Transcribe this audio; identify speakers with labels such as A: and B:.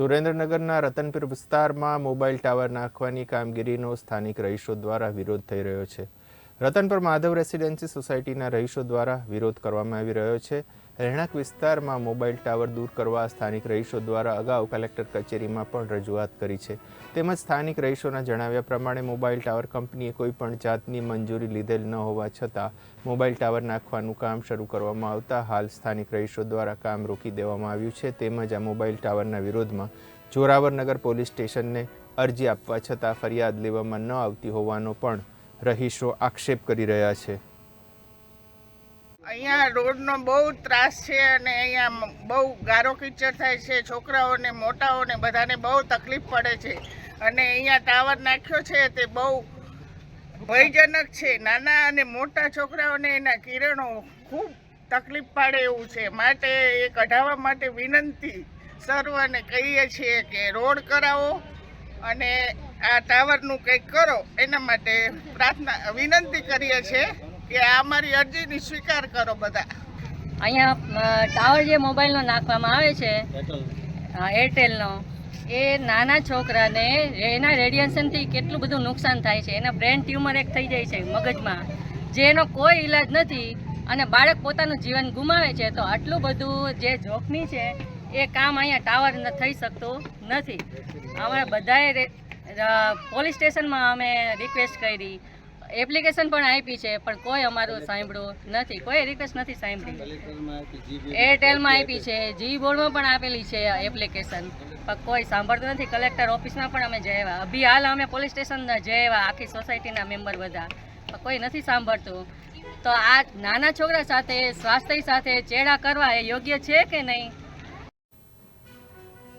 A: સુરેન્દ્રનગરના રતનપુર વિસ્તારમાં mobile tower નાખવાની કામગીરીનો સ્થાનિક રહીશો દ્વારા વિરોધ થઈ રહ્યો છે. રતનપુર માધવ રેસિડેન્સી સોસાયટીના રહીશો દ્વારા વિરોધ કરવામાં આવી રહ્યો છે. રહેણાંક વિસ્તારમાં મોબાઈલ ટાવર દૂર કરવા સ્થાનિક રહીશો દ્વારા અગાઉ કલેક્ટર કચેરીમાં પણ રજૂઆત કરી છે. તેમજ સ્થાનિક રહીશોના જણાવ્યા પ્રમાણે મોબાઈલ ટાવર કંપનીએ કોઈ પણ જાતની મંજૂરી લીધેલ ન હોવા છતાં મોબાઈલ ટાવર નાખવાનું કામ શરૂ કરવામાં આવતા હાલ સ્થાનિક રહીશો દ્વારા કામ રોકી દેવામાં આવ્યું છે. તેમજ આ મોબાઈલ ટાવરના વિરોધમાં જોરાવરનગર પોલીસ સ્ટેશનને અરજી આપવા છતાં ફરિયાદ લેવામાં ન આવતી હોવાનો પણ રહીશો આક્ષેપ કરી રહ્યા છે.
B: અહીંયા રોડનો બહુ ત્રાસ છે અને અહીંયા બહુ ગારો કીચડ થાય છે. છોકરાઓને, મોટાઓને બધાને બહુ તકલીફ પડે છે. અને અહીંયા ટાવર નાખ્યો છે તે બહુ ભયજનક છે. નાના અને મોટા છોકરાઓને એના કિરણો ખૂબ તકલીફ પાડે એવું છે. માટે એ કઢાવવા માટે વિનંતી સર્વને કહીએ છીએ કે રોડ કરાવો અને આ ટાવરનું કંઈક કરો એના માટે પ્રાર્થના વિનંતી કરીએ છીએ કે આ અમારી અરજીની સ્વીકાર કરો બધા.
C: અહીંયા ટાવર જે મોબાઈલનો નાખવામાં આવે છે એરટેલનો એ નાના છોકરાને એના રેડિયેશનથી કેટલું બધું નુકસાન થાય છે એના બ્રેન ટ્યુમર એક થઈ જાય છે મગજમાં જેનો કોઈ ઈલાજ નથી અને બાળક પોતાનું જીવન ગુમાવે છે તો આટલું બધું જે જોખમી છે એ કામ અહીંયા ટાવર થઈ શકતું નથી. અમારા બધાએ પોલીસ સ્ટેશનમાં અમે રિક્વેસ્ટ કરી. એપ્લિકેશન પણ આપી છે પણ કોઈ અમારું સાંભળ્યું નથી. કોઈ રિક્વેસ્ટ નથી સાંભળી. એરટેલમાં આપી છે? જી બોર્ડમાં પણ આપેલી છે એપ્લિકેશન પણ કોઈ સાંભળતું નથી. કલેક્ટર ઓફિસમાં પણ અમે આવ્યા અભી હાલ અમે પોલીસ સ્ટેશન આવ્યા આખી સોસાયટીના મેમ્બર બધા. પણ કોઈ નથી સાંભળતું. તો આ નાના છોકરા સાથે સ્વાસ્થ્ય સાથે ચેડા કરવા એ યોગ્ય છે કે નહીં?